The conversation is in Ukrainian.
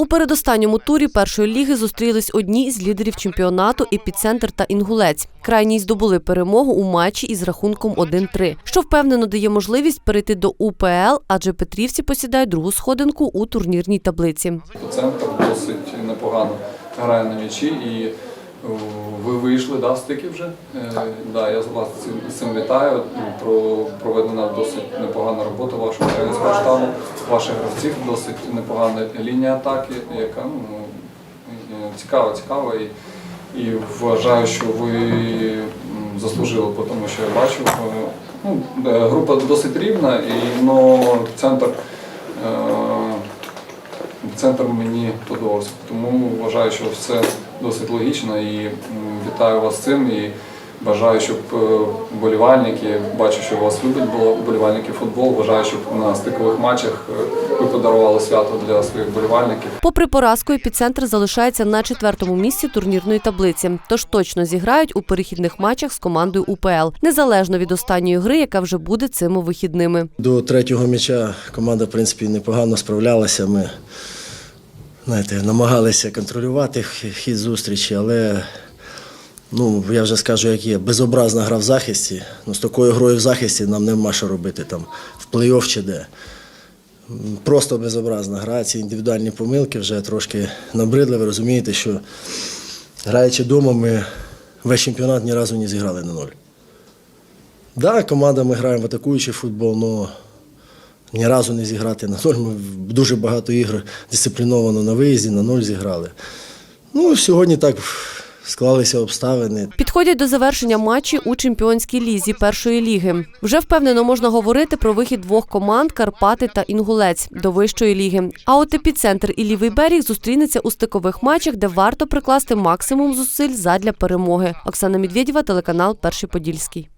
У передостанньому турі першої ліги зустрілись одні із лідерів чемпіонату епіцентр та інгулець. Крайній здобули перемогу у матчі із рахунком 1-3, що впевнено дає можливість перейти до УПЛ, адже Петрівці посідають другу сходинку у турнірній таблиці. Центр досить непогано грає на м'ячі і ви вийшли да, в стики вже. Так. Да, я вас з цим- з цим вітаю. Про проведена досить непогана робота вашого тренерського штабу, ваших гравців досить непогана лінія атаки, яка ну, е, цікава, цікава. І, і вважаю, що ви заслужили, тому що я бачив. е, Ну, е, група досить рівна, і но центр. е, Центр мені подобався, тому вважаю, що все досить логічно і вітаю вас з цим. І бажаю, щоб е, вболівальники, бачу, що вас люблять бо- вболівальники футбол. Вважаю, щоб на стикових матчах е, ви подарували свято для своїх вболівальників. Попри поразку, епіцентр залишається на четвертому місці турнірної таблиці, тож точно зіграють у перехідних матчах з командою УПЛ, незалежно від останньої гри, яка вже буде цими вихідними. До третього м'яча команда, в принципі, непогано справлялася. Ми знаєте, намагалися контролювати хід зустрічі, але ну, я вже скажу, як є, безобразна гра в захисті. Ну, з такою грою в захисті нам нема що робити там в плей-офф чи де. Просто безобразна гра. Ці індивідуальні помилки вже трошки набридли. Ви розумієте, що граючи вдома, ми весь чемпіонат ні разу не зіграли на ноль. Да, команда ми граємо в атакуючий футбол, але ні разу не зіграти на ноль. Ми дуже багато ігор дисципліновано на виїзді, на ноль зіграли. Ну, сьогодні так склалися обставини. Підходять до завершення матчі у чемпіонській лізі першої ліги. Вже впевнено можна говорити про вихід двох команд Карпати та Інгулець до вищої ліги. А от епіцентр і лівий берег зустрінеться у стикових матчах, де варто прикласти максимум зусиль задля перемоги. Оксана Медведєва, телеканал Перший Подільський.